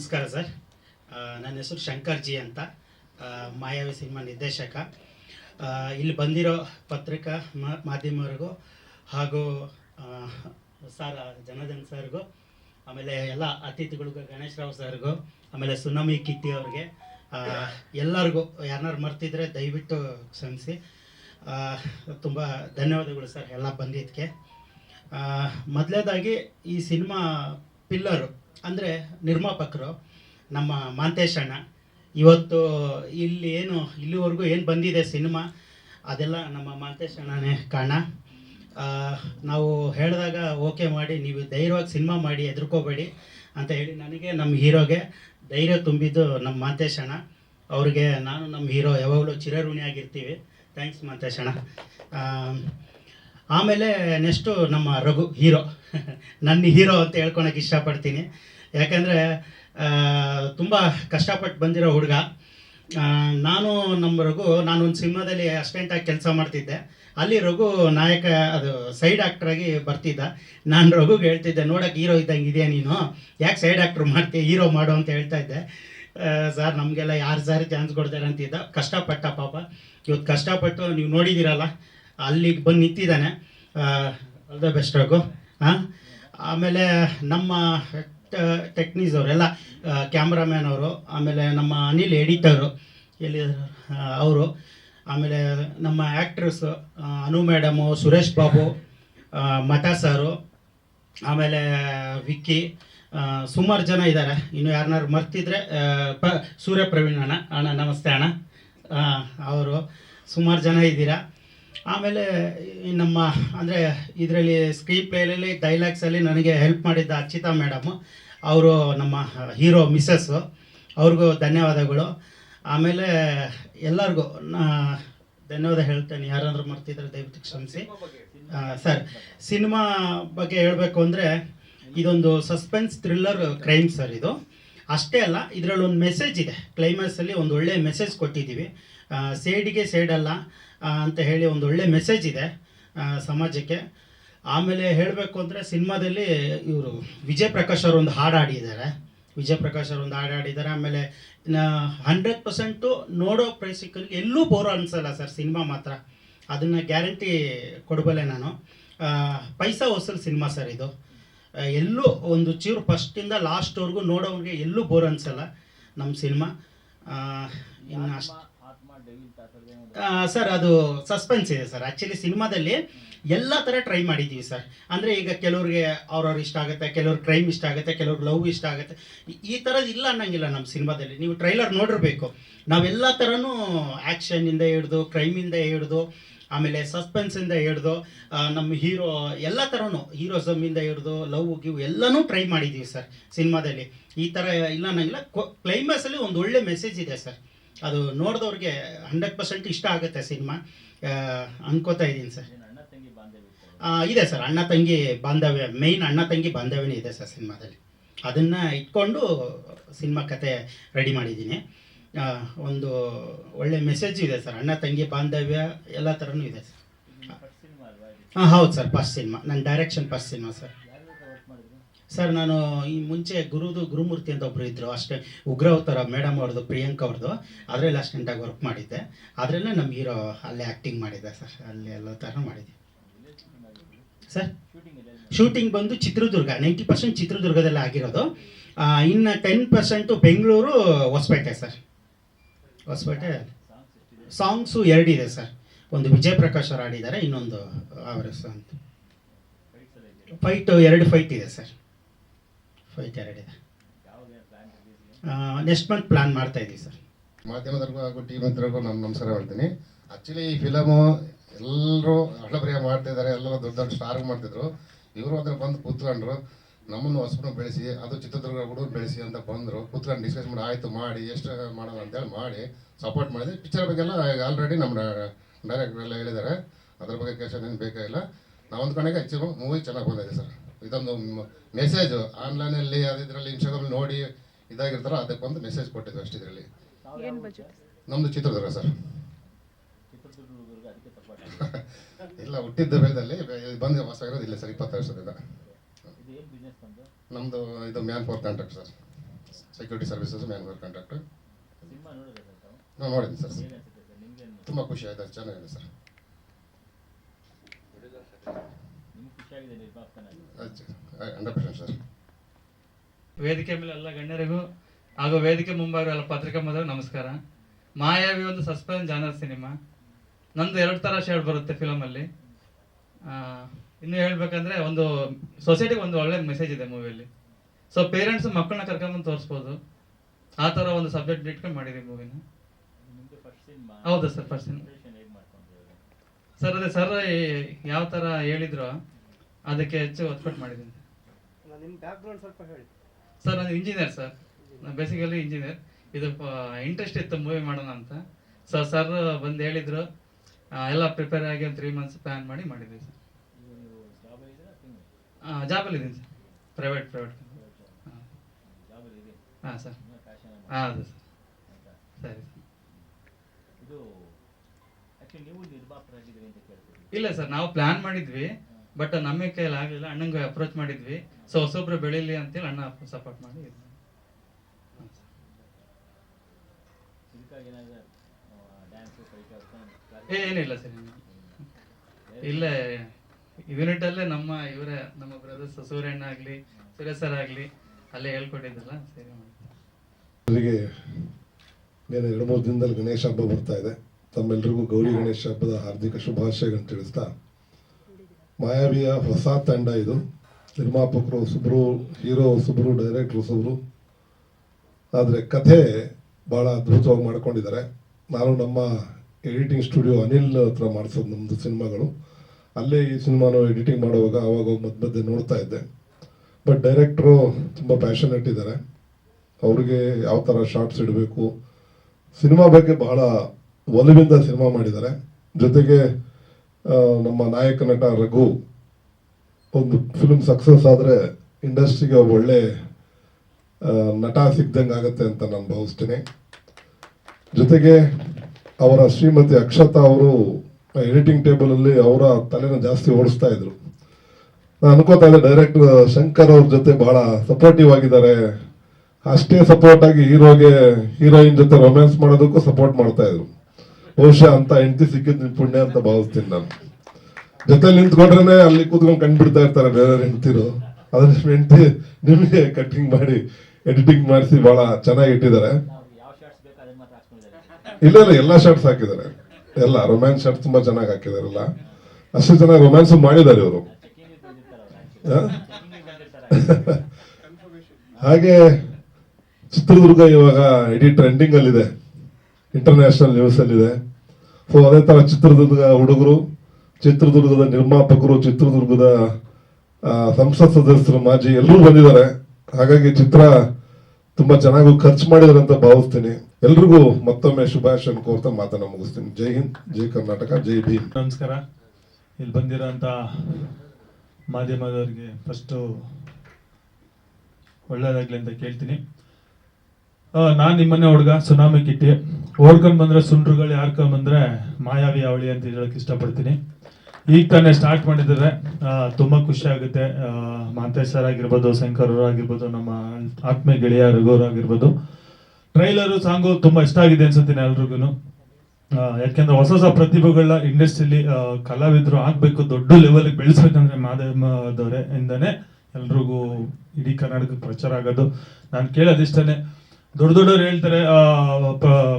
ನಮಸ್ಕಾರ ಸರ್. ನನ್ನ ಹೆಸರು ಶಂಕರ್ ಜಿ ಅಂತ ಮಾಯಾವಿ ಸಿನಿಮಾ ನಿರ್ದೇಶಕ. ಇಲ್ಲಿ ಬಂದಿರೋ ಪತ್ರಿಕಾ ಮಾಧ್ಯಮವರಿಗೂ ಹಾಗೂ ಸರ್ ಜನಾರ್ದನ್ ಸರ್ಗೂ, ಆಮೇಲೆ ಎಲ್ಲ ಅತಿಥಿಗಳಿಗೂ, ಗಣೇಶ್ ರಾವ್ ಸರ್ಗೂ, ಆಮೇಲೆ ಸುನಮಿ ಕಿಟ್ಟಿ ಅವ್ರಿಗೆ ಎಲ್ಲರಿಗೂ ಯಾರನ್ನಾರು ಮರ್ತಿದ್ರೆ ದಯವಿಟ್ಟು ಕ್ಷಮಿಸಿ. ತುಂಬ ಧನ್ಯವಾದಗಳು ಸರ್ ಎಲ್ಲ ಬಂದಿದ್ದಕ್ಕೆ. ಮೊದಲೇದಾಗಿ ಈ ಸಿನಿಮಾ ಪಿಲ್ಲರು ಅಂದರೆ ನಿರ್ಮಾಪಕರು ನಮ್ಮ ಮಾಂತೇಶ್ ಅಣ್ಣ. ಇವತ್ತು ಇಲ್ಲಿ ಏನು, ಇಲ್ಲಿವರೆಗೂ ಏನು ಬಂದಿದೆ ಸಿನಿಮಾ, ಅದೆಲ್ಲ ನಮ್ಮ ಮಾಂತೇಶ್ ಅಣ್ಣನೇ ಕಾರಣ. ನಾವು ಹೇಳಿದಾಗ ಓಕೆ ಮಾಡಿ, ನೀವು ಧೈರ್ಯವಾಗಿ ಸಿನಿಮಾ ಮಾಡಿ, ಹೆದರ್ಕೋಬೇಡಿ ಅಂತ ಹೇಳಿ ನನಗೆ ನಮ್ಮ ಹೀರೋಗೆ ಧೈರ್ಯ ತುಂಬಿದ್ದು ನಮ್ಮ ಮಾಂತೇಶ್ ಅಣ್ಣ. ಅವ್ರಿಗೆ ನಾನು ನಮ್ಮ ಹೀರೋ ಯಾವಾಗಲೂ ಚಿರಋಣಿಯಾಗಿರ್ತೀವಿ. ಥ್ಯಾಂಕ್ಸ್ ಮಾಂತೇಶ್ ಅಣ್ಣ. ಆಮೇಲೆ ನೆಕ್ಸ್ಟು ನಮ್ಮ ರಘು ಹೀರೋ ನನ್ನ ಹೀರೋ ಅಂತ ಹೇಳ್ಕೊಳಕ್ಕೆ ಇಷ್ಟಪಡ್ತೀನಿ. ಯಾಕೆಂದರೆ ತುಂಬ ಕಷ್ಟಪಟ್ಟು ಬಂದಿರೋ ಹುಡುಗ. ನಾನು ನಮ್ಮ ರಘು, ನಾನು ಒಂದು ಸಿನಿಮಾದಲ್ಲಿ ಅಸ್ಟೆಂಟಾಗಿ ಕೆಲಸ ಮಾಡ್ತಿದ್ದೆ. ಅಲ್ಲಿ ರಘು ನಾಯಕ, ಅದು ಸೈಡ್ ಆ್ಯಕ್ಟ್ರಾಗಿ ಬರ್ತಿದ್ದ. ನಾನು ರಘುಗೆ ಹೇಳ್ತಿದ್ದೆ, ನೋಡೋಕೆ ಹೀರೋ ಇದ್ದಂಗೆ ಇದೆಯಾ ನೀನು? ಯಾಕೆ ಸೈಡ್ ಆ್ಯಕ್ಟ್ರ್ ಮಾಡ್ತೀಯ ಹೀರೋ ಮಾಡು ಅಂತ ಹೇಳ್ತಾ ಇದ್ದೆ. ಸರ್, ನಮಗೆಲ್ಲ ಯಾರು ಸಾರಿ ಚಾನ್ಸ್ ಕೊಡ್ತಾರೆ ಅಂತಿದ್ದ. ಕಷ್ಟಪಟ್ಟ ಪಾಪ. ಇವತ್ತು ಕಷ್ಟಪಟ್ಟು ನೀವು ನೋಡಿದ್ದೀರಲ್ಲ ಅಲ್ಲಿಗೆ ಬಂದು ನಿಂತಿದ್ದಾನೆ. ಆಲ್ ದ ಬೆಸ್ಟ್ ರಘು ಹಾಂ ಆಮೇಲೆ ನಮ್ಮ ಟೆಕ್ನೀಸ್ ಅವರೆಲ್ಲ ಕ್ಯಾಮ್ರಾಮ್ಯಾನ್ ಅವರು, ಆಮೇಲೆ ನಮ್ಮ ಅನಿಲ್ ಎಡಿಟರು ಎಲ್ಲಿ ಅವರು, ಆಮೇಲೆ ನಮ್ಮ ಆ್ಯಕ್ಟ್ರಸ್ಸು ಅನು ಮೇಡಮು ಸುರೇಶ್ ಬಾಬು ಮಠ ಸರು, ಆಮೇಲೆ ವಿಕ್ಕಿ ಸುಮಾರು ಜನ ಇದ್ದಾರೆ ಇನ್ನು ಯಾರನ್ನಾರು ಮರ್ತಿದ್ರೆ ಪ ಸೂರ್ಯ ಪ್ರವೀಣ್ ಅಣ್ಣ ಅಣ್ಣ, ನಮಸ್ತೆ ಅಣ್ಣ ಅವರು, ಸುಮಾರು ಜನ ಇದ್ದೀರಾ. ಆಮೇಲೆ ನಮ್ಮ, ಅಂದರೆ ಇದರಲ್ಲಿ ಸ್ಕ್ರೀನ್ ಪ್ಲೇಯಲ್ಲಿ ಡೈಲಾಗ್ಸಲ್ಲಿ ನನಗೆ ಹೆಲ್ಪ್ ಮಾಡಿದ್ದ ಅರ್ಚಿತಾ ಮೇಡಮು ಅವರು ನಮ್ಮ ಹೀರೋ ಮಿಸ್ಸಸ್ಸು ಅವ್ರಿಗೂ ಧನ್ಯವಾದಗಳು. ಆಮೇಲೆ ಎಲ್ಲರಿಗೂ ಧನ್ಯವಾದ ಹೇಳ್ತೇನೆ, ಯಾರಾದರೂ ಮರ್ತಿದ್ರೆ ದಯವಿಟ್ಟು ಕ್ಷಮಿಸಿ. ಸರ್ ಸಿನಿಮಾ ಬಗ್ಗೆ ಹೇಳಬೇಕು ಅಂದರೆ ಇದೊಂದು ಸಸ್ಪೆನ್ಸ್ ಥ್ರಿಲ್ಲರ್ ಕ್ರೈಮ್ ಸರ್ ಇದು. ಅಷ್ಟೇ ಅಲ್ಲ ಇದರಲ್ಲಿ ಒಂದು ಮೆಸೇಜ್ ಇದೆ ಕ್ಲೈಮ್ಯಾಕ್ಸಲ್ಲಿ ಒಂದು ಒಳ್ಳೆಯ ಮೆಸೇಜ್ ಕೊಟ್ಟಿದ್ದೀವಿ. ಸೇಡಿಗೆ ಸೇಡಲ್ಲ ಅಂತ ಹೇಳಿ ಒಂದು ಒಳ್ಳೆ ಮೆಸೇಜ್ ಇದೆ ಸಮಾಜಕ್ಕೆ. ಆಮೇಲೆ ಹೇಳಬೇಕು ಅಂದರೆ ಸಿನಿಮಾದಲ್ಲಿ ಇವರು ವಿಜಯ್ ಪ್ರಕಾಶ್ ಅವರು ಒಂದು ಹಾಡು ಹಾಡಿದ್ದಾರೆ. ವಿಜಯ್ ಪ್ರಕಾಶ್ ಅವರು ಒಂದು ಹಾಡು ಹಾಡಿದ್ದಾರೆ. ಆಮೇಲೆ ಹಂಡ್ರೆಡ್ ಪರ್ಸೆಂಟು ನೋಡೋ ಪ್ರೇಕ್ಷಕರಿಗೆ ಎಲ್ಲೂ ಬೋರ್ ಅನಿಸಲ್ಲ ಸರ್ ಸಿನಿಮಾ ಮಾತ್ರ. ಅದನ್ನು ಗ್ಯಾರಂಟಿ ಕೊಡಬಲ್ಲೆ ನಾನು. ಪೈಸಾ ವಸೂಲ್ ಸಿನಿಮಾ ಸರ್ ಇದು. ಎಲ್ಲೂ ಒಂದು ಚೂರು ಫಸ್ಟಿಂದ ಲಾಸ್ಟ್ವರೆಗೂ ನೋಡೋವ್ರಿಗೆ ಎಲ್ಲೂ ಬೋರ್ ಅನಿಸಲ್ಲ ನಮ್ಮ ಸಿನಿಮಾ. ಇನ್ನು ಅಷ್ಟು ಸರ್, ಅದು ಸಸ್ಪೆನ್ಸ್ ಇದೆ ಸರ್. ಆ್ಯಕ್ಚುಲಿ ಸಿನಿಮಾದಲ್ಲಿ ಎಲ್ಲ ಥರ ಟ್ರೈ ಮಾಡಿದ್ದೀವಿ ಸರ್. ಅಂದರೆ ಈಗ ಕೆಲವ್ರಿಗೆ ಅವ್ರವ್ರು ಇಷ್ಟ ಆಗುತ್ತೆ ಕೆಲವ್ರಿಗೆ ಕ್ರೈಮ್ ಇಷ್ಟ ಆಗುತ್ತೆ, ಕೆಲವ್ರಿಗೆ ಲವ್ ಇಷ್ಟ ಆಗುತ್ತೆ. ಈ- ಥರದ್ದು ಇಲ್ಲ ಅನ್ನಂಗಿಲ್ಲ ನಮ್ಮ ಸಿನಿಮಾದಲ್ಲಿ. ನೀವು ಟ್ರೈಲರ್ ನೋಡಿರ್ಬೇಕು. ನಾವೆಲ್ಲ ಥರನೂ ಆ್ಯಕ್ಷನಿಂದ ಹಿಡ್ದು ಕ್ರೈಮಿಂದ ಹಿಡ್ದು, ಆಮೇಲೆ ಸಸ್ಪೆನ್ಸಿಂದ ಹಿಡ್ದು ನಮ್ಮ ಹೀರೋ ಎಲ್ಲ ಥರನೂ ಹೀರೋಸಮ್ಮಿಂದ ಹಿಡ್ದು ಲವ್ ಗಿವ್ ಎಲ್ಲನೂ ಟ್ರೈ ಮಾಡಿದ್ದೀವಿ ಸರ್ ಸಿನಿಮಾದಲ್ಲಿ. ಈ ಥರ ಇಲ್ಲ ಅನ್ನಂಗಿಲ್ಲ. ಕ್ಲೈಮ್ಯಾಕ್ಸಲ್ಲಿ ಒಂದು ಒಳ್ಳೆ ಮೆಸೇಜ್ ಇದೆ ಸರ್. ಅದು ನೋಡಿದವ್ರಿಗೆ ಹಂಡ್ರೆಡ್ ಪರ್ಸೆಂಟ್ ಇಷ್ಟ ಆಗುತ್ತೆ ಸಿನಿಮಾ. ಅನ್ಕೋತಾ ಇದ್ದೀನಿ ಸರ್. ಇದೆ ಸರ್ ಅಣ್ಣ ತಂಗಿ ಬಾಂಧವ್ಯ ಮೇಯ್ನ್ ಅಣ್ಣ ತಂಗಿ ಬಾಂಧವ್ಯನೇ ಇದೆ ಸರ್ ಸಿನಿಮಾದಲ್ಲಿ. ಅದನ್ನು ಇಟ್ಕೊಂಡು ಸಿನಿಮಾ ಕತೆ ರೆಡಿ ಮಾಡಿದ್ದೀನಿ. ಒಂದು ಒಳ್ಳೆ ಮೆಸೇಜ್ ಇದೆ ಸರ್ ಅಣ್ಣ ತಂಗಿ ಬಾಂಧವ್ಯ ಎಲ್ಲ ಥರನೂ ಇದೆ ಸರ್. ಹಾಂ ಹೌದು ಸರ್ ಫಸ್ಟ್ ಸಿನಿಮಾ ನನ್ನ direction first cinema sir. Sir, ನಾನು ಈ ಮುಂಚೆ ಗುರುದು ಗುರುಮೂರ್ತಿ ಅಂತ ಒಬ್ಬರು ಇದ್ದರು ಅಷ್ಟೇ ಉಗ್ರ ಥರ ಮೇಡಮ್ ಅವ್ರದ್ದು ಪ್ರಿಯಾಂಕ ಅವ್ರದ್ದು ಅದರಲ್ಲಿ ಅಸ್ಟೆಂಟಾಗಿ ವರ್ಕ್ ಮಾಡಿದ್ದೆ. ಅದರಲ್ಲೇ ನಮ್ಮ ಹೀರೋ ಅಲ್ಲೇ ಆ್ಯಕ್ಟಿಂಗ್ ಮಾಡಿದ್ದೆ ಸರ್. ಅಲ್ಲಿ ಎಲ್ಲ ಥರ ಮಾಡಿದ್ದೆ. ಸರ್ ಶೂಟಿಂಗ್ ಬಂದು ಚಿತ್ರದುರ್ಗ ನೈಂಟಿ ಪರ್ಸೆಂಟ್ ಚಿತ್ರದುರ್ಗದಲ್ಲೇ ಆಗಿರೋದು. ಇನ್ನು ten percent Bengaluru Hosapete sir. Hosapete songs ಎರಡಿದೆ ಸರ್. ಒಂದು ವಿಜಯ್ ಪ್ರಕಾಶ್ ಅವರು ಆಡಿದ್ದಾರೆ ಇನ್ನೊಂದು ಅವರ ಅಂತ ಫೈಟ್ ಎರಡು ಫೈಟ್ ಇದೆ ಸರ್. ಫೈಟ್ ಎರಡಿದೆ ನೆಕ್ಸ್ಟ್ ಮಂತ್ ಪ್ಲಾನ್ ಮಾಡ್ತಾ ಇದ್ದೀವಿ ಸರ್. ಮಾಧ್ಯಮದವ್ರಿಗೂ ಹಾಗೂ ಟಿ ಮಿತ್ರರಿಗೂ ನಾನು ನಮಸ್ಕಾರ ಹೇಳ್ತೀನಿ ಆ್ಯಕ್ಚುಲಿ ಈ ಫಿಲಮು ಎಲ್ಲರೂ ಹಳಬರಿಯ ಮಾಡ್ತಾ ಇದ್ದಾರೆ ಎಲ್ಲರೂ ದೊಡ್ಡ ದೊಡ್ಡ ಸ್ಟಾರ್ ಮಾಡ್ತಿದ್ರು. ಇವರು ಅದ್ರ ಬಂದು ಕೂತ್ಕೊಂಡ್ರು ನಮ್ಮನ್ನು ಹೊಸಬನ ಬೆಳೆಸಿ ಅದು ಚಿತ್ರದುರ್ಗ ಹುಡುಗರು ಬೆಳೆಸಿ ಅಂತ ಬಂದರು. ಕೂತ್ಕೊಂಡು ಡಿಸ್ಕಸ್ ಮಾಡಿ ಆಯಿತು ಮಾಡಿ ಎಷ್ಟು ಮಾಡೋಣ ಅಂತೇಳಿ ಮಾಡಿ ಸಪೋರ್ಟ್ ಮಾಡಿದ್ವಿ. ಪಿಕ್ಚರ್ ಬಗ್ಗೆ ಎಲ್ಲ ಆಲ್ರೆಡಿ ನಮ್ಮ ಡೈರೆಕ್ಟ್ರೆಲ್ಲ ಎಲ್ಲ ಹೇಳಿದ್ದಾರೆ. ಅದ್ರ ಬಗ್ಗೆ ಕೆಲಸ ಏನು ಬೇಕಾಗಿಲ್ಲ ನಾವು ಕಡೆಗೆ ಆ್ಯಕ್ಚುಲಿ ಮೂವಿ ಚೆನ್ನಾಗಿ ಬಂದಿದೆ ಸರ್. ಇದೊಂದು ಮೆಸೇಜ್ ಆನ್ಲೈನಲ್ಲಿ ಅದು ಇದರಲ್ಲಿ ಇನ್ಸ್ಟಾಗ್ರಾಮ್ ನೋಡಿ ಇದಾಗಿರ್ತಾರೋ ಅದಕ್ಕೊಂದು ಮೆಸೇಜ್ ಕೊಟ್ಟಿದ್ವಿ ಅಷ್ಟು ಇದರಲ್ಲಿ. ಏನ್ ಬಜೆಟ್ ನಮ್ದು ಚಿತ್ರದುರ್ಗ ಸರ್. ಇಲ್ಲ ಹುಟ್ಟಿದ್ದ ಬೆಳೆದಲ್ಲಿ ಬಂದು ವಾಸ ಇರೋದು ಇಲ್ಲ ಸರ್ ಇಪ್ಪತ್ತು ವರ್ಷದಿಂದ. ನಮ್ದು ಇದು man for contract sir. Security services manpower contract ನೋಡಿದ್ವಿ ಸರ್ ತಾವು? ನಾವು ನೋಡಿದ್ವಿ ಸರ್. ತುಂಬ ಖುಷಿ ಆಯ್ತು ಚೆನ್ನಾಗಿದೆ ಸರ್. Hundred percent sir. ವೇದಿಕೆ ಮೇಲೆ ಎಲ್ಲ ಗಣ್ಯರಿಗೂ ಹಾಗೂ ವೇದಿಕೆ ಮುಂಭಾಗ ಎಲ್ಲ ಪತ್ರಿಕಾ ಮೊದಲು ನಮಸ್ಕಾರ. ಮಾಯಾವಿ ಒಂದು ಸಸ್ಪೆನ್ಸ್ ಜಾನರ್ ಸಿನಿಮಾ. ನಂದು ಎರಡು ಥರ ಶೇಡ್ ಬರುತ್ತೆ ಫಿಲಮಲ್ಲಿ ಇನ್ನು ಹೇಳ್ಬೇಕಂದ್ರೆ ಒಂದು ಸೊಸೈಟಿಗೆ ಒಂದು ಒಳ್ಳೆ ಮೆಸೇಜ್ ಇದೆ ಮೂವಿಯಲ್ಲಿ ಸೊ ಪೇರೆಂಟ್ಸ್ ಮಕ್ಕಳನ್ನ ಕರ್ಕೊಂಡ್ಬಂದು ತೋರಿಸ್ಬೋದು. ಆ ಥರ ಒಂದು ಸಬ್ಜೆಕ್ಟ್ ಇಟ್ಕೊಂಡು ಮಾಡಿದ್ದೀವಿ ಮೂವಿನ ಫಸ್ಟ್ ಹೌದು. ಹೇಗೆ ಮಾಡ್ಕೊಂಡ್ರಿ ಸರ್ ಅದೇ ಸರ್ ಯಾವ ಥರ ಹೇಳಿದ್ರು ಅದಕ್ಕೆ ಹೆಚ್ಚು ಒತ್ಪಟ್ಟು ಮಾಡಿದ್ದೀನಿ. ನಿಮ್ಮ ಬ್ಯಾಕ್ಗ್ರೌಂಡ್ ಸ್ವಲ್ಪ ಹೇಳಿ. ಸರ್ ನಾನು ಇಂಜಿನಿಯರ್ ಸರ್. ನಾನು ಬೇಸಿಕಲಿ ಇಂಜಿನಿಯರ್ ಇದು ಇಂಟ್ರೆಸ್ಟ್ ಇತ್ತು ಮೂವಿ ಮಾಡೋಣ ಅಂತ. ಸೊ ಸರ್ ಬಂದು ಹೇಳಿದ್ರು ಎಲ್ಲ ಪ್ರಿಪೇರ್ ಆಗಿ ಒಂದು ತ್ರೀ ಮಂತ್ಸ್ ಪ್ಲ್ಯಾನ್ ಮಾಡಿ ಮಾಡಿದ್ವಿ ಸರ್. ಹಾಂ ಜಾಬಲ್ಲಿ ಇದ್ದೀನಿ ಸರ್. ಪ್ರೈವೇಟ್ ಪ್ರೈವೇಟ್ ಹಾಂ. ಜಾಬಲ್ಲಿ ಇದೆ ಹಾಂ ಸರ್. ಹಾಂ ಅದು ಸರ್. ಸರಿ ಸರ್. ಇಲ್ಲ ಸರ್ ನಾವು ಪ್ಲ್ಯಾನ್ ಮಾಡಿದ್ವಿ. ಬಟ್ ನಮ್ಮ ಕೈಯಲ್ಲಿ ಆಗಲಿಲ್ಲ. ಅಣ್ಣಂಗೆ ಅಪ್ರೋಚ್ ಮಾಡಿದ್ವಿ. ಸೊ ಹೊಸೊಬ್ರು ಬೆಳೀಲಿ ಅಂತೇಳಿ ಅಣ್ಣ ಸಪೋರ್ಟ್ ಮಾಡಿ ಏನಿಲ್ಲ ಸರ್ ಇಲ್ಲ ಯೂನಿಟ್ ಅಲ್ಲೇ ನಮ್ಮ ಇವರೇ, ನಮ್ಮ ಬ್ರದರ್ಸ್ ಸೂರ್ಯಣ್ಣ ಆಗ್ಲಿ ಸೂರ್ಯ ಸರ್ ಆಗ್ಲಿ, ಅಲ್ಲೇ ಹೇಳ್ಕೊಟ್ಟಿದ್ದಲ್ಲ ಸರಿ. ಅವರಿಗೆ నేను ಎರಡು ಮೂರು ದಿನದಲ್ಲಿ ಗಣೇಶ ಹಬ್ಬ ಬರ್ತಾ ಇದೆ. ತಮ್ಮೆಲ್ಲರಿಗೂ ಗೌರಿ ಗಣೇಶ ಹಬ್ಬದ ಹಾರ್ದಿಕ ಶುಭಾಶಯಗಳನ್ನು ತಿಳಿಸ್ತಾ ಮಾಯಾವಿಯ ಹೊಸ ತಂಡ ಇದು. ನಿರ್ಮಾಪಕರು ಸುಬ್ರು, ಹೀರೋ ಸುಬ್ರು, ಡೈರೆಕ್ಟ್ರು ಸುಬ್ರು. ಆದರೆ ಕಥೆ ಭಾಳ ಅದ್ಭುತವಾಗಿ ಮಾಡ್ಕೊಂಡಿದ್ದಾರೆ. ನಾನು ನಮ್ಮ ಎಡಿಟಿಂಗ್ ಸ್ಟುಡಿಯೋ ಅನಿಲ್ ಹತ್ರ ಮಾಡಿಸೋದು ನಮ್ಮದು ಸಿನಿಮಾಗಳು. ಅಲ್ಲೇ ಈ ಸಿನಿಮಾನು ಎಡಿಟಿಂಗ್ ಮಾಡುವಾಗ ಆವಾಗ ಮಧ್ಯ ಮಧ್ಯೆ ನೋಡ್ತಾ ಇದ್ದೆ. ಬಟ್ ಡೈರೆಕ್ಟ್ರು ತುಂಬ ಪ್ಯಾಷನೆಟ್ ಇದ್ದಾರೆ. ಅವ್ರಿಗೆ ಯಾವ ಥರ ಶಾರ್ಟ್ಸ್ ಇಡಬೇಕು? ಸಿನಿಮಾ ಬಗ್ಗೆ ಬಹಳ ಒಲವಿಂದ ಸಿನಿಮಾ ಮಾಡಿದ್ದಾರೆ. ಜೊತೆಗೆ ನಮ್ಮ ನಾಯಕ ನಟ ರಘು ಒಂದು ಫಿಲ್ಮ್ ಸಕ್ಸಸ್ ಆದರೆ ಇಂಡಸ್ಟ್ರಿಗೆ ಒಳ್ಳೆ ನಟ ಸಿಗ್ದಂಗೆ ಆಗುತ್ತೆ ಅಂತ ನಾನು ಭಾವಿಸ್ತೀನಿ. ಜೊತೆಗೆ ಅವರ ಶ್ರೀಮತಿ ಅಕ್ಷತಾ ಅವರು ಎಡಿಟಿಂಗ್ ಟೇಬಲಲ್ಲಿ ಅವರ ತಲೆನ ಜಾಸ್ತಿ ಓಡಿಸ್ತಾ ಇದ್ರು. ನಾನು ಅನ್ಕೋತಾ ಇದ್ದೆ ಡೈರೆಕ್ಟರ್ ಶಂಕರ್ ಅವ್ರ ಜೊತೆ ಬಹಳ ಸಪೋರ್ಟಿವ್ ಆಗಿದ್ದಾರೆ. ಅಷ್ಟೇ ಸಪೋರ್ಟ್ ಆಗಿ ಹೀರೋಗೆ ಹೀರೋಯಿನ್ ಜೊತೆ ರೊಮ್ಯಾನ್ಸ್ ಮಾಡೋದಕ್ಕೂ ಸಪೋರ್ಟ್ ಮಾಡ್ತಾ ಇದ್ರು. ಬಹುಶಃ ಅಂತ ಹೆಂಡತಿ ಸಿಕ್ಕಿದ್ ಪುಣ್ಯ ಅಂತ ಭಾವಿಸ್ತೀನಿ ನಾನು. ಜೊತೆ ನಿಂತ್ಕೊಂಡ್ರೆ ಅಲ್ಲಿ ಕೂತ್ಕೊಂಡು ಕಂಡ್ಬಿಡ್ತಾ ಇರ್ತಾರೆ ಬೇರೆ ಹೆಂಡತಿರು. ಅದ್ರ ಹೆಂಡತಿ ನಿಮಗೆ ಕಟ್ಟಿಂಗ್ ಮಾಡಿ ಎಡಿಟಿಂಗ್ ಮಾಡಿಸಿ ಬಹಳ ಚೆನ್ನಾಗಿ ಇಟ್ಟಿದ್ದಾರೆ. ಇಲ್ಲ ಇಲ್ಲ, ಎಲ್ಲಾ ಶಾರ್ಟ್ಸ್ ಹಾಕಿದ್ದಾರೆ. ಎಲ್ಲ ರೊಮ್ಯಾನ್ಸ್ ಶಾರ್ಟ್ಸ್ ತುಂಬಾ ಚೆನ್ನಾಗಿ ಹಾಕಿದಾರಲ್ಲ ಅಷ್ಟು ಚೆನ್ನಾಗಿ ರೊಮ್ಯಾನ್ಸ್ ಮಾಡಿದ್ದಾರೆ ಇವರು. ಹಾಗೆ ಚಿತ್ರದುರ್ಗ ಇವಾಗ ಇಡೀ ಟ್ರೆಂಡಿಂಗ್ ಅಲ್ಲಿದೆ. ಇಂಟರ್ನ್ಯಾಷನಲ್ ನ್ಯೂಸ್ ಅಲ್ಲಿದೆ. ಸೊ ಅದೇ ತರ ಚಿತ್ರದುರ್ಗ ಹುಡುಗರು, ಚಿತ್ರದುರ್ಗದ ನಿರ್ಮಾಪಕರು, ಚಿತ್ರದುರ್ಗದ ಸಂಸತ್ ಸದಸ್ಯರು, ಮಾಜಿ ಎಲ್ಲರೂ ಬಂದಿದ್ದಾರೆ. ಹಾಗಾಗಿ ಚಿತ್ರ ತುಂಬಾ ಚೆನ್ನಾಗಿ ಖರ್ಚು ಮಾಡಿದಾರೆ ಅಂತ ಭಾವಿಸ್ತೀನಿ. ಎಲ್ರಿಗೂ ಮತ್ತೊಮ್ಮೆ ಶುಭಾಶಯ ಕೋರ್ತಾ ಮಾತನ್ನ ಮುಗಿಸ್ತೀನಿ. ಜೈ ಹಿಂದ್, ಜೈ ಕರ್ನಾಟಕ, ಜೈ ಭೀಮ್. ನಮಸ್ಕಾರ. ಇಲ್ಲಿ ಬಂದಿರೋಂಥ ಮಾಧ್ಯಮದವರಿಗೆ ಫಸ್ಟು ಒಳ್ಳೆಯದಾಗಲಿ ಅಂತ ಕೇಳ್ತೀನಿ. ನಾನು ನಿಮ್ಮನೆ ಹುಡುಗ ಸುನಾಮಿ ಕಿಟ್ಟಿ. ಓಡ್ಕೊಂಡ್ ಬಂದ್ರೆ ಸುಂಡ್ರುಗಳು ಯಾರ್ಕೊಂಡ್ ಬಂದ್ರೆ ಮಾಯಾವಿ ಅವಳಿ ಅಂತ ಹೇಳಕ್ ಇಷ್ಟಪಡ್ತೀನಿ. ಈಗ ತಾನೇ ಸ್ಟಾರ್ಟ್ ಮಾಡಿದ್ರೆ ತುಂಬಾ ಖುಷಿ ಆಗುತ್ತೆ. ಮಾಂತೇಶ್ ಸರ್ ಆಗಿರ್ಬೋದು, ಶಂಕರ್ ಆಗಿರ್ಬೋದು, ನಮ್ಮ ಆತ್ಮೀಯ ಗೆಳೆಯ ರಘುವರು ಆಗಿರ್ಬೋದು. ಟ್ರೈಲರು ಸಾಂಗು ತುಂಬಾ ಇಷ್ಟ ಆಗಿದೆ ಅನ್ಸುತ್ತೀನಿ ಎಲ್ರಿಗೂ ಯಾಕೆಂದ್ರೆ ಹೊಸ ಹೊಸ ಪ್ರತಿಭೆಗಳ ಇಂಡಸ್ಟ್ರಿಲಿ ಕಲಾವಿದರು ಆಗ್ಬೇಕು, ದೊಡ್ಡ ಲೆವೆಲ್ ಬೆಳೆಸ್ಬೇಕಂದ್ರೆ ಮಾಧ್ಯಮದವರೇ ಇಂದಾನೆ ಎಲ್ರಿಗೂ ಇಡೀ ಕರ್ನಾಟಕಕ್ಕೆ ಪ್ರಚಾರ ಆಗೋದು. ನಾನು ಕೇಳೋದಿಷ್ಟನೇ ದೊಡ್ಡ ದೊಡ್ಡವ್ರು ಹೇಳ್ತಾರೆ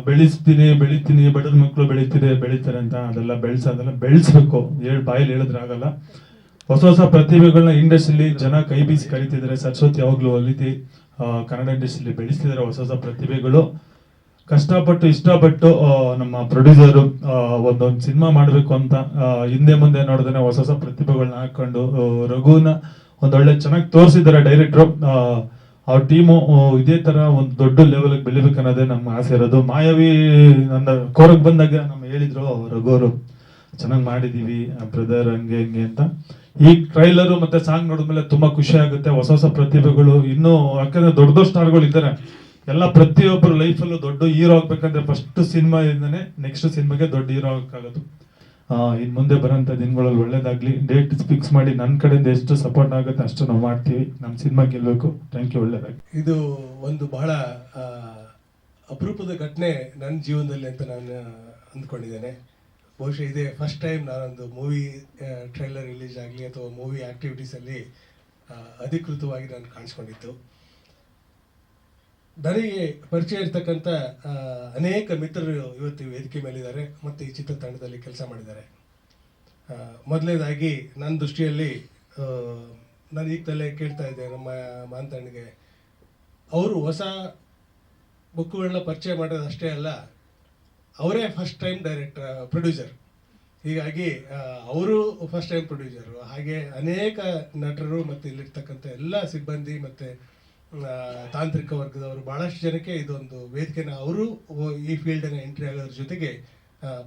ಬೆಳೆಸ್ತೀನಿ ಬೆಳಿತೀನಿ ಬಡವ್ರ ಮಕ್ಕಳು ಬೆಳಿತಿದೆ ಬೆಳಿತಾರೆ ಅಂತ ಅದೆಲ್ಲ ಬೆಳೆಸೋದೆಲ್ಲ ಬೆಳೆಸ್ಬೇಕು. ಹೇಳಿ ಬಾಯಲ್ಲಿ ಹೇಳಿದ್ರೆ ಆಗಲ್ಲ. ಹೊಸ ಹೊಸ ಪ್ರತಿಭೆಗಳನ್ನ ಇಂಡಸ್ಟ್ರಿಲಿ ಜನ ಕೈ ಬೀಸಿ ಕರಿತಿದ್ದಾರೆ. ಸರಸ್ವತಿ ಯಾವಾಗ್ಲೂ ಆ, ಕನ್ನಡ ಇಂಡಸ್ಟ್ರಿಲಿ ಬೆಳೆಸ್ತಿದ್ದಾರೆ ಹೊಸ ಹೊಸ ಪ್ರತಿಭೆಗಳು. ಕಷ್ಟಪಟ್ಟು ಇಷ್ಟಪಟ್ಟು ನಮ್ಮ ಪ್ರೊಡ್ಯೂಸರು ಒಂದೊಂದು ಸಿನಿಮಾ ಮಾಡಬೇಕು ಅಂತ ಹಿಂದೆ ಮುಂದೆ ನೋಡಿದ್ರೆ ಹೊಸ ಹೊಸ ಪ್ರತಿಭೆಗಳನ್ನ ಹಾಕೊಂಡು ರಘುನ ಒಂದೊಳ್ಳೆ ಚೆನ್ನಾಗಿ ತೋರಿಸಿದ್ದಾರೆ ಡೈರೆಕ್ಟ್ರು. ಅವ್ರ ಟೀಮು ಇದೇ ತರ ಒಂದು ದೊಡ್ಡ ಲೆವೆಲ್ ಬೆಳಿಬೇಕನ್ನೋದೇ ನಮ್ಮ ಆಸೆ ಇರೋದು. ಮಾಯಾವಿ ನನ್ನ ಕೋರಕ್ ಬಂದಾಗ ನಮ್ಮ ಹೇಳಿದ್ರು ರಘುವರು, ಚೆನ್ನಾಗಿ ಮಾಡಿದೀವಿ ಬ್ರದರ್ ಹಂಗೆ ಹಂಗೆ ಅಂತ. ಈ ಟ್ರೈಲರು ಮತ್ತೆ ಸಾಂಗ್ ನೋಡಿದ್ಮೇಲೆ ತುಂಬಾ ಖುಷಿ ಆಗುತ್ತೆ. ಹೊಸ ಹೊಸ ಪ್ರತಿಭೆಗಳು, ಇನ್ನೂ ಯಾಕಂದ್ರೆ ದೊಡ್ಡ ದೊಡ್ಡ ಸ್ಟಾರ್ಗಳು ಇದ್ದಾರೆ. ಎಲ್ಲ ಪ್ರತಿಯೊಬ್ಬರು ಲೈಫಲ್ಲೂ ದೊಡ್ಡ ಹೀರೋ ಆಗ್ಬೇಕಂದ್ರೆ ಫಸ್ಟ್ ಸಿನಿಮಾ ಇಂದನೆ ನೆಕ್ಸ್ಟ್ ಸಿನಿಮಾಗೆ ದೊಡ್ಡ ಹೀರೋ ಆಗಕ್ಕಾಗೋದು. ಇನ್ನು ಮುಂದೆ ಬರೋಂಥ ದಿನಗಳಲ್ಲಿ ಒಳ್ಳೇದಾಗಲಿ. ಡೇಟ್ ಫಿಕ್ಸ್ ಮಾಡಿ ನನ್ನ ಕಡೆಯಿಂದ ಎಷ್ಟು ಸಪೋರ್ಟ್ ಆಗುತ್ತೆ ಅಷ್ಟು ನಾವು ಮಾಡ್ತೀವಿ. ನಮ್ಮ ಸಿನಿಮಾ ಗೆಲ್ಲಬೇಕು ಥ್ಯಾಂಕ್ ಯು ಒಳ್ಳೇದಾಗಿ ಇದು ಒಂದು ಬಹಳ ಅಪರೂಪದ ಘಟನೆ ನನ್ನ ಜೀವನದಲ್ಲಿ ಅಂತ ನಾನು ಅಂದ್ಕೊಂಡಿದ್ದೇನೆ. ಬಹುಶಃ ಇದೇ ಫಸ್ಟ್ ಟೈಮ್ ನಾನೊಂದು ಮೂವಿ ಟ್ರೈಲರ್ ರಿಲೀಸ್ ಆಗಲಿ ಅಥವಾ ಮೂವಿ ಆ್ಯಕ್ಟಿವಿಟೀಸಲ್ಲಿ ಅಧಿಕೃತವಾಗಿ ನಾನು ಕಾಣಿಸ್ಕೊಂಡಿತ್ತು ನನಗೆ ಪರಿಚಯ ಇರ್ತಕ್ಕಂಥ ಅನೇಕ ಮಿತ್ರರು ಇವತ್ತು ವೇದಿಕೆ ಮೇಲಿದ್ದಾರೆ ಮತ್ತು ಈ ಚಿತ್ರತಂಡದಲ್ಲಿ ಕೆಲಸ ಮಾಡಿದ್ದಾರೆ. ಮೊದಲನೇದಾಗಿ ನನ್ನ ದೃಷ್ಟಿಯಲ್ಲಿ ನಾನು ನಾನು ತಲೆ ಕೇಳ್ತಾ ಇದ್ದೆ ನಮ್ಮ ಮಾಂತಣ್ಣಿಗೆ. ಅವರು ಹೊಸ ಬುಕ್ಕುಗಳನ್ನ ಪರಿಚಯ ಮಾಡೋದು ಅಷ್ಟೇ ಅಲ್ಲ, ಅವರೇ ಫಸ್ಟ್ ಟೈಮ್ ಡೈರೆಕ್ಟರ್ ಪ್ರೊಡ್ಯೂಸರ್ ಹೀಗಾಗಿ ಅವರು ಫಸ್ಟ್ ಟೈಮ್ ಪ್ರೊಡ್ಯೂಸರು ಹಾಗೆ ಅನೇಕ ನಟರು ಮತ್ತು ಇಲ್ಲಿರ್ತಕ್ಕಂಥ ಎಲ್ಲ ಸಿಬ್ಬಂದಿ ಮತ್ತು ತಾಂತ್ರಿಕ ವರ್ಗದವರು ಬಹಳಷ್ಟು ಜನಕ್ಕೆ ಇದೊಂದು ವೇದಿಕೆನ ಅವರು ಈ ಫೀಲ್ಡನ್ನು ಎಂಟ್ರಿ ಆಗೋದ್ರ ಜೊತೆಗೆ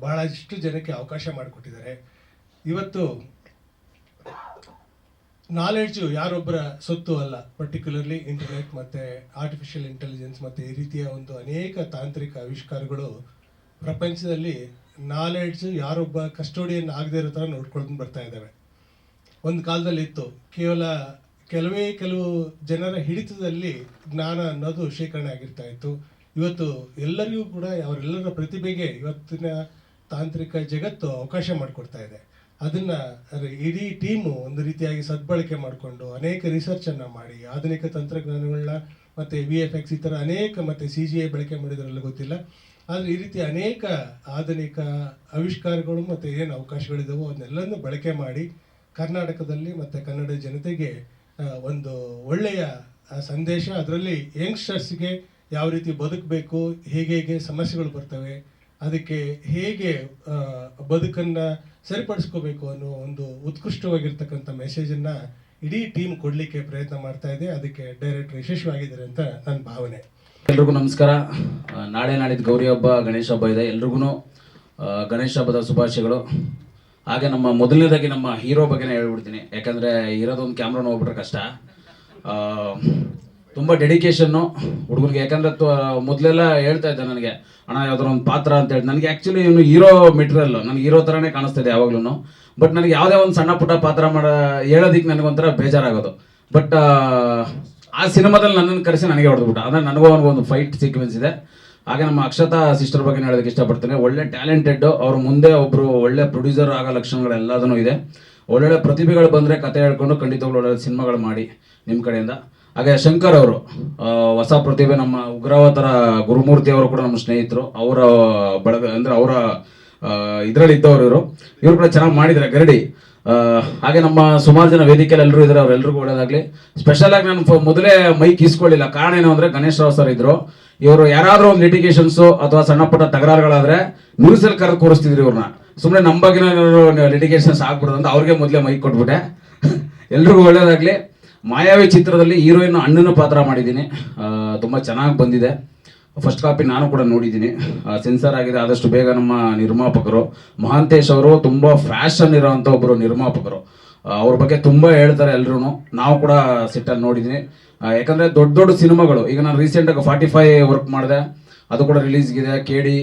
ಬಹಳಷ್ಟು ಜನಕ್ಕೆ ಅವಕಾಶ ಮಾಡಿಕೊಟ್ಟಿದ್ದಾರೆ. ಇವತ್ತು ನಾಲೆಡ್ಜು ಯಾರೊಬ್ಬರ ಸೊತ್ತು ಅಲ್ಲ ಪರ್ಟಿಕ್ಯುಲರ್ಲಿ ಇಂಟರ್ನೆಟ್ ಮತ್ತು ಆರ್ಟಿಫಿಷಿಯಲ್ ಇಂಟೆಲಿಜೆನ್ಸ್ ಮತ್ತು ಈ ರೀತಿಯ ಒಂದು ಅನೇಕ ತಾಂತ್ರಿಕ ಆವಿಷ್ಕಾರಗಳು ಪ್ರಪಂಚದಲ್ಲಿ ನಾಲೆಡ್ಜ್ ಯಾರೊಬ್ಬ ಕಸ್ಟೋಡಿಯನ್ ಆಗದೇ ಇರೋ ಥರ ನೋಡ್ಕೊಂಡು ಬರ್ತಾ ಇದ್ದಾವೆ. ಒಂದು ಕಾಲದಲ್ಲಿ ಇತ್ತು ಕೇವಲ ಕೆಲವೇ ಕೆಲವು ಜನರ ಹಿಡಿತದಲ್ಲಿ ಜ್ಞಾನ ಅನ್ನೋದು ಶೇಖರಣೆ ಆಗಿರ್ತಾ ಇತ್ತು. ಇವತ್ತು ಎಲ್ಲರಿಗೂ ಕೂಡ ಅವರೆಲ್ಲರ ಪ್ರತಿಭೆಗೆ ಇವತ್ತಿನ ತಾಂತ್ರಿಕ ಜಗತ್ತು ಅವಕಾಶ ಮಾಡಿಕೊಡ್ತಾ ಇದೆ. ಅದನ್ನ ಇಡೀ ಟೀಮು ಒಂದು ರೀತಿಯಾಗಿ ಸದ್ಬಳಕೆ ಮಾಡಿಕೊಂಡು ಅನೇಕ ರಿಸರ್ಚನ್ನು ಮಾಡಿ, ಆಧುನಿಕ ತಂತ್ರಜ್ಞಾನಗಳನ್ನ ಮತ್ತು ವಿ ಎಫ್ ಎಕ್ಸ್ ಈ ಥರ ಅನೇಕ ಮತ್ತು ಸಿ ಜಿ ಐ ಬಳಕೆ ಮಾಡಿದ್ರಲ್ಲ ಗೊತ್ತಿಲ್ಲ. ಆದರೆ ಈ ರೀತಿ ಅನೇಕ ಆಧುನಿಕ ಆವಿಷ್ಕಾರಗಳು ಮತ್ತು ಏನು ಅವಕಾಶಗಳಿದಾವೋ ಅದನ್ನೆಲ್ಲನೂ ಬಳಕೆ ಮಾಡಿ ಕರ್ನಾಟಕದಲ್ಲಿ ಮತ್ತು ಕನ್ನಡ ಜನತೆಗೆ ಒಂದು ಒಳ್ಳೆಯ ಸಂದೇಶ. ಅದರಲ್ಲಿ ಯಂಗ್ಸ್ಟರ್ಸ್ಗೆ ಯಾವ ರೀತಿ ಬದುಕಬೇಕು, ಹೇಗೆ ಹೇಗೆ ಸಮಸ್ಯೆಗಳು ಬರ್ತವೆ, ಅದಕ್ಕೆ ಹೇಗೆ ಬದುಕನ್ನು ಸರಿಪಡಿಸ್ಕೋಬೇಕು ಅನ್ನೋ ಒಂದು ಉತ್ಕೃಷ್ಟವಾಗಿರ್ತಕ್ಕಂಥ ಮೆಸೇಜನ್ನು ಇಡೀ ಟೀಮ್ ಕೊಡಲಿಕ್ಕೆ ಪ್ರಯತ್ನ ಮಾಡ್ತಾ ಇದೆ. ಅದಕ್ಕೆ ಡೈರೆಕ್ಟರ್ ಯಶಸ್ವಿಯಾಗಿದ್ದಾರೆ ಅಂತ ನನ್ನ ಭಾವನೆ. ಎಲ್ರಿಗೂ ನಮಸ್ಕಾರ. ನಾಳೆ ನಾಳಿದ್ದು ಗೌರಿ ಹಬ್ಬ, ಗಣೇಶ ಹಬ್ಬ ಇದೆ. ಎಲ್ರಿಗೂ ಗಣೇಶ ಹಬ್ಬದ ಶುಭಾಶಯಗಳು. ಹಾಗೆ ನಮ್ಮ ಮೊದಲನೇದಾಗಿ ನಮ್ಮ ಹೀರೋ ಬಗ್ಗೆನೇ ಹೇಳ್ಬಿಡ್ತೀನಿ. ಯಾಕಂದರೆ ಇರೋದೊಂದು ಕ್ಯಾಮ್ರಾ ಹೋಗ್ಬಿಟ್ರೆ ಕಷ್ಟ. ತುಂಬ ಡೆಡಿಕೇಶನ್ನು ಹುಡುಗನಿಗೆ. ಯಾಕಂದರೆ ಮೊದಲೆಲ್ಲ ಹೇಳ್ತಾ ಇದ್ದೆ ನನಗೆ, ಅಣ್ಣ ಯಾವ್ದಾರ ಒಂದು ಪಾತ್ರ ಅಂತ ಹೇಳಿ ನನಗೆ ಆ್ಯಕ್ಚುಲಿ ಇವನು ಹೀರೋ ಮೆಟೀರಿಯಲ್ ನನಗೆ ಹೀರೋ ಥರನೇ ಕಾಣಿಸ್ತಿದೆ ಯಾವಾಗ್ಲೂ ಬಟ್ ನನಗೆ ಯಾವುದೇ ಒಂದು ಸಣ್ಣ ಪುಟ್ಟ ಪಾತ್ರ ಮಾಡ ಹೇಳೋದಿಕ್ಕೆ ನನಗೊಂಥರ ಬೇಜಾರಾಗೋದು. ಬಟ್ ಆ ಸಿನಿಮಾದಲ್ಲಿ ನನ್ನನ್ನು ಕರೆಸಿ ನನಗೆ ಹೊಡೆದ್ಬಿಟ್ಟ. ಅಂದರೆ ನನಗೂ ಅವ್ನಿಗೆ ಒಂದು ಫೈಟ್ ಸೀಕ್ವೆನ್ಸ್ ಇದೆ. ಹಾಗೆ ನಮ್ಮ ಅಕ್ಷತಾ ಸಿಸ್ಟರ್ ಬಗ್ಗೆ ಹೇಳೋದಕ್ಕೆ ಇಷ್ಟಪಡ್ತೇನೆ. ಒಳ್ಳೆ ಟ್ಯಾಲೆಂಟೆಡ್ ಅವ್ರ ಮುಂದೆ ಒಬ್ಬರು ಒಳ್ಳೆ ಪ್ರೊಡ್ಯೂಸರ್ ಆಗೋ ಲಕ್ಷಣಗಳೆಲ್ಲದೂ ಇದೆ. ಒಳ್ಳೊಳ್ಳೆ ಪ್ರತಿಭೆಗಳು ಬಂದರೆ ಕತೆ ಹೇಳ್ಕೊಂಡು ಖಂಡಿತವಾಗ್ಲೂ ಒಳ್ಳೆ ಸಿನಿಮಾಗಳು ಮಾಡಿ ನಿಮ್ಮ ಕಡೆಯಿಂದ. ಹಾಗೆ ಶಂಕರ್ ಅವರು ಹೊಸ ಪ್ರತಿಭೆ ನಮ್ಮ ಉಗ್ರಾವತರ ಗುರುಮೂರ್ತಿ ಅವರು ಕೂಡ ನಮ್ಮ ಸ್ನೇಹಿತರು. ಅವರ ಬಳಗ, ಅಂದರೆ ಅವರ ಇದರಲ್ಲಿ ಇದ್ದವರು ಇವರು. ಇವರು ಕೂಡ ಚೆನ್ನಾಗಿ ಮಾಡಿದ್ದಾರೆ, ಗರಡಿ. ಹಾಗೆ ನಮ್ಮ ಸುಮಾರು ಜನ ವೇದಿಕೆಯಲ್ಲಿ ಎಲ್ಲರೂ ಇದ್ದಾರೆ ಅವರೆಲ್ಲರಿಗೂ ಒಳ್ಳೇದಾಗಲಿ. ಸ್ಪೆಷಲಾಗಿ ನಾನು ಮೊದಲೇ ಮೈಕ್ ಇಸ್ಕೊಳ್ಳಿಲ್ಲ ಕಾರಣ ಏನು ಅಂದರೆ ಗಣೇಶ್ ರಾವ್ ಸರ್ ಇದ್ರು. ಇವರು ಯಾರಾದರೂ ಒಂದು ಲಿಟಿಗೇಷನ್ಸು ಅಥವಾ ಸಣ್ಣ ಪುಟ್ಟ ತಗರಾರುಗಳಾದರೆ ನ್ಯೂಸಲ್ಲಿ ಕರೆದು ಕೂರಿಸ್ತಿದ್ರು ಇವ್ರನ್ನ. ಸುಮ್ಮನೆ ನಮ್ಮ ಬಗ್ಗೆ ಲಿಟಿಗೇಷನ್ಸ್ ಆಗ್ಬಿಡೋದು ಅಂತ ಅವ್ರಿಗೆ ಮೊದಲೇ ಮೈಕ್ ಕೊಟ್ಬಿಟ್ಟೆ. ಎಲ್ರಿಗೂ ಒಳ್ಳೇದಾಗಲಿ. ಮಾಯಾವಿ ಚಿತ್ರದಲ್ಲಿ ಹೀರೋಯಿನ್ ಅಣ್ಣನ ಪಾತ್ರ ಮಾಡಿದ್ದೀನಿ. ತುಂಬ ಚೆನ್ನಾಗಿ ಬಂದಿದೆ. ಫಸ್ಟ್ ಕಾಪಿ ನಾನು ಕೂಡ ನೋಡಿದ್ದೀನಿ. ಸೆನ್ಸರ್ ಆಗಿದೆ. ಆದಷ್ಟು ಬೇಗ ನಮ್ಮ ನಿರ್ಮಾಪಕರು. ಮಹಾಂತೇಶ್ ಅವರು ತುಂಬ ಫ್ಯಾಷನ್ ಇರೋವಂಥ ಒಬ್ಬರು ನಿರ್ಮಾಪಕರು. ಅವ್ರ ಬಗ್ಗೆ ತುಂಬ ಹೇಳ್ತಾರೆ ಎಲ್ರೂ ನಾವು ಕೂಡ ಸಿಟ್ಟಲ್ಲಿ ನೋಡಿದ್ದೀನಿ ಯಾಕಂದರೆ ದೊಡ್ಡ ದೊಡ್ಡ ಸಿನಿಮಾಗಳು, ಈಗ ನಾನು ರೀಸೆಂಟಾಗಿ ಫಾರ್ಟಿ ಫೈವ್ ವರ್ಕ್ ಮಾಡಿದೆ, ಅದು ಕೂಡ ರಿಲೀಸ್ಗಿದೆ ಕೆ ಡಿ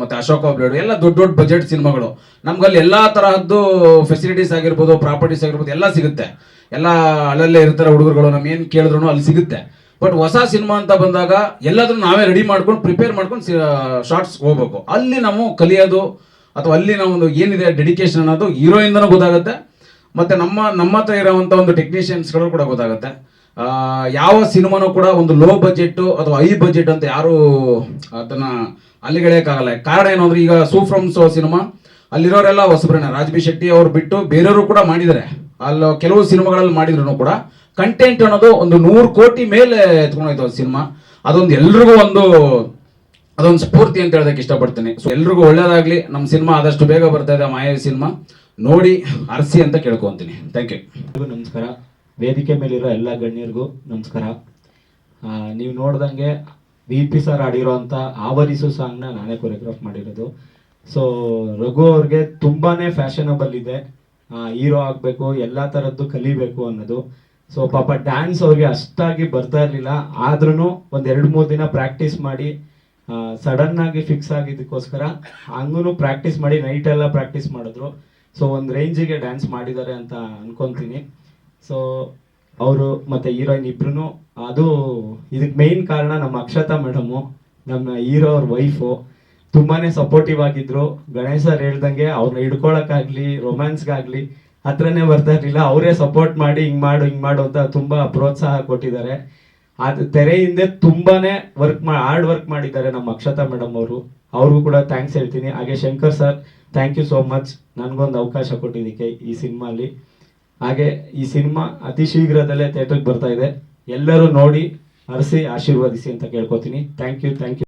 ಮತ್ತು ಅಶೋಕ ಬ್ಲೇಡು ಎಲ್ಲ ದೊಡ್ಡ ದೊಡ್ಡ ಬಜೆಟ್ ಸಿನಿಮಾಗಳು. ನಮ್ಗಲ್ಲಿ ಎಲ್ಲ ತರಹದ್ದು ಫೆಸಿಲಿಟೀಸ್ ಆಗಿರ್ಬೋದು ಪ್ರಾಪರ್ಟೀಸ್ ಆಗಿರ್ಬೋದು, ಎಲ್ಲ ಸಿಗುತ್ತೆ. ಎಲ್ಲ ಅಲ್ಲಲ್ಲೇ ಇರ್ತಾರೆ ಹುಡುಗರುಗಳು, ನಮ್ ಏನು ಕೇಳಿದ್ರು ಅಲ್ಲಿ ಸಿಗುತ್ತೆ. ಬಟ್ ಹೊಸ ಸಿನಿಮಾ ಅಂತ ಬಂದಾಗ ಎಲ್ಲಾದ್ರೂ ನಾವೇ ರೆಡಿ ಮಾಡ್ಕೊಂಡು ಪ್ರಿಪೇರ್ ಮಾಡ್ಕೊಂಡು ಶಾರ್ಟ್ಸ್ ಹೋಗ್ಬೇಕು. ಅಲ್ಲಿ ನಾವು ಕಲಿಯೋದು, ಅಥವಾ ಅಲ್ಲಿ ನಾವು ಒಂದು ಏನಿದೆ ಡೆಡಿಕೇಶನ್ ಅನ್ನೋದು ಹೀರೋಯಿಂದನೂ ಗೊತ್ತಾಗುತ್ತೆ. ಮತ್ತೆ ನಮ್ಮ ನಮ್ಮ ಹತ್ರ ಇರೋವಂಥ ಒಂದು ಟೆಕ್ನಿಷಿಯನ್ಸ್ಗಳು ಕೂಡ ಗೊತ್ತಾಗುತ್ತೆ. ಯಾವ ಸಿನಿಮಾನೂ ಕೂಡ ಒಂದು ಲೋ ಬಜೆಟ್ ಅಥವಾ ಹೈ ಬಜೆಟ್ ಅಂತ ಯಾರೂ ಅದನ್ನ ಅಲ್ಲಿಗೆಳೆಯೋಕ್ಕಾಗಲ್ಲ. ಕಾರಣ ಏನು ಅಂದ್ರೆ ಈಗ ಸೂಫ್ರಮ್ಸ್ ಸಿನಿಮಾ, ಅಲ್ಲಿರೋರೆಲ್ಲ ಹೊಸಬ್ರನ್ನ ರಾಜ್ ಬಿ ಶೆಟ್ಟಿ ಅವ್ರು ಬಿಟ್ಟು ಬೇರೆಯವರು ಕೂಡ ಮಾಡಿದ್ದಾರೆ. ಅಲ್ಲಿ ಕೆಲವು ಸಿನಿಮಾಗಳಲ್ಲಿ ಮಾಡಿದ್ರು ಕೂಡ ಕಂಟೆಂಟ್ ಅನ್ನೋದು ಒಂದು ನೂರು ಕೋಟಿ ಮೇಲೆ ಎತ್ಕೊಂಡೋಯ್ತು ಅದು ಸಿನಿಮಾ. ಅದೊಂದು ಎಲ್ರಿಗೂ ಒಂದು, ಅದೊಂದು ಸ್ಫೂರ್ತಿ ಅಂತ ಹೇಳೋದಕ್ಕೆ ಇಷ್ಟಪಡ್ತೀನಿ. ಸೊ ಎಲ್ರಿಗೂ ಒಳ್ಳೇದಾಗಲಿ. ನಮ್ಮ ಸಿನಿಮಾ ಆದಷ್ಟು ಬೇಗ ಬರ್ತಾ ಇದೆ ಮಾಯಾವಿ ಸಿನಿಮಾ. ನೋಡಿ, ಅರಸಿ ಅಂತ ಕೇಳ್ಕೊಂತೀನಿ. ಥ್ಯಾಂಕ್ ಯು ನಮಸ್ಕಾರ. ವೇದಿಕೆ ಮೇಲಿರೋ ಎಲ್ಲ ಗಣ್ಯರಿಗೂ ನಮಸ್ಕಾರ. ನೀವು ನೋಡ್ದಂಗೆ ವಿ ಪಿ ಸರ್ ಅಂತ ಆವರಿಸು ಸಾಂಗ್ನ ನಾನೇ ಕೊರಿಯೋಗ್ರಾಫ್ ಮಾಡಿರೋದು. ಸೊ ರಘು ಅವ್ರಿಗೆ ತುಂಬಾನೇ ಫ್ಯಾಷನಬಲ್ ಇದೆ. ಹೀರೋ ಆಗಬೇಕು, ಎಲ್ಲ ಥರದ್ದು ಕಲಿಬೇಕು ಅನ್ನೋದು. ಸೊ ಪಾಪ ಡ್ಯಾನ್ಸ್ ಅವ್ರಿಗೆ ಅಷ್ಟಾಗಿ ಬರ್ತಾ ಇರಲಿಲ್ಲ. ಆದ್ರೂ ಒಂದು ಎರಡು ಮೂರು ದಿನ ಪ್ರಾಕ್ಟೀಸ್ ಮಾಡಿ ಸಡನ್ ಆಗಿ ಫಿಕ್ಸ್ ಆಗಿದ್ದಕ್ಕೋಸ್ಕರ ಹಂಗೂ ಪ್ರಾಕ್ಟೀಸ್ ಮಾಡಿ ನೈಟ್ ಎಲ್ಲ ಪ್ರಾಕ್ಟೀಸ್ ಮಾಡಿದ್ರು. ಸೊ ಒಂದು ರೇಂಜಿಗೆ ಡ್ಯಾನ್ಸ್ ಮಾಡಿದ್ದಾರೆ ಅಂತ ಅನ್ಕೊಂತೀನಿ. ಸೊ ಅವರು ಮತ್ತೆ ಹೀರೋಯಿನ್ ಇಬ್ರು ಅದು ಇದಕ್ಕೆ ಮೇಯ್ನ್ ಕಾರಣ ನಮ್ಮ ಅಕ್ಷತಾ ಮೇಡಮು ನಮ್ಮ ಹೀರೋ ಅವ್ರ ವೈಫು ತುಂಬಾನೇ ಸಪೋರ್ಟಿವ್ ಆಗಿದ್ರು. ಗಣೇಶ್ ಸರ್ ಹೇಳ್ದಂಗೆ ಅವ್ರನ್ನ ಹಿಡ್ಕೊಳಕ್ಕಾಗ್ಲಿ ರೊಮ್ಯಾನ್ಸ್ಗಾಗ್ಲಿ ಹತ್ರನೇ ಬರ್ತಾ ಇರ್ಲಿಲ್ಲ. ಅವರೇ ಸಪೋರ್ಟ್ ಮಾಡಿ ಹಿಂಗ್ ಮಾಡು ಹಿಂಗ್ ಮಾಡು ಅಂತ ತುಂಬಾ ಪ್ರೋತ್ಸಾಹ ಕೊಟ್ಟಿದ್ದಾರೆ. ಅದು ತೆರೆ ಹಿಂದೆ ತುಂಬಾನೇ ವರ್ಕ್ ಮಾ ಹಾರ್ಡ್ ವರ್ಕ್ ಮಾಡಿದ್ದಾರೆ ನಮ್ಮ ಅಕ್ಷತಾ ಮೇಡಮ್ ಅವರು. ಅವ್ರಿಗೂ ಕೂಡ ಥ್ಯಾಂಕ್ಸ್ ಹೇಳ್ತೀನಿ. ಹಾಗೆ Shankar sir thank you so much ನನಗೊಂದು ಅವಕಾಶ ಕೊಟ್ಟಿದ್ದಕ್ಕೆ ಈ ಸಿನಿಮಾಲಿ. ಹಾಗೆ ಈ ಸಿನಿಮಾ ಅತಿ ಶೀಘ್ರದಲ್ಲೇ ಥಿಯೇಟರ್ಗೆ ಬರ್ತಾ ಇದೆ. ಎಲ್ಲರೂ ನೋಡಿ ಹರಿಸಿ ಆಶೀರ್ವದಿಸಿ ಅಂತ ಕೇಳ್ಕೊತೀನಿ. Thank you thank you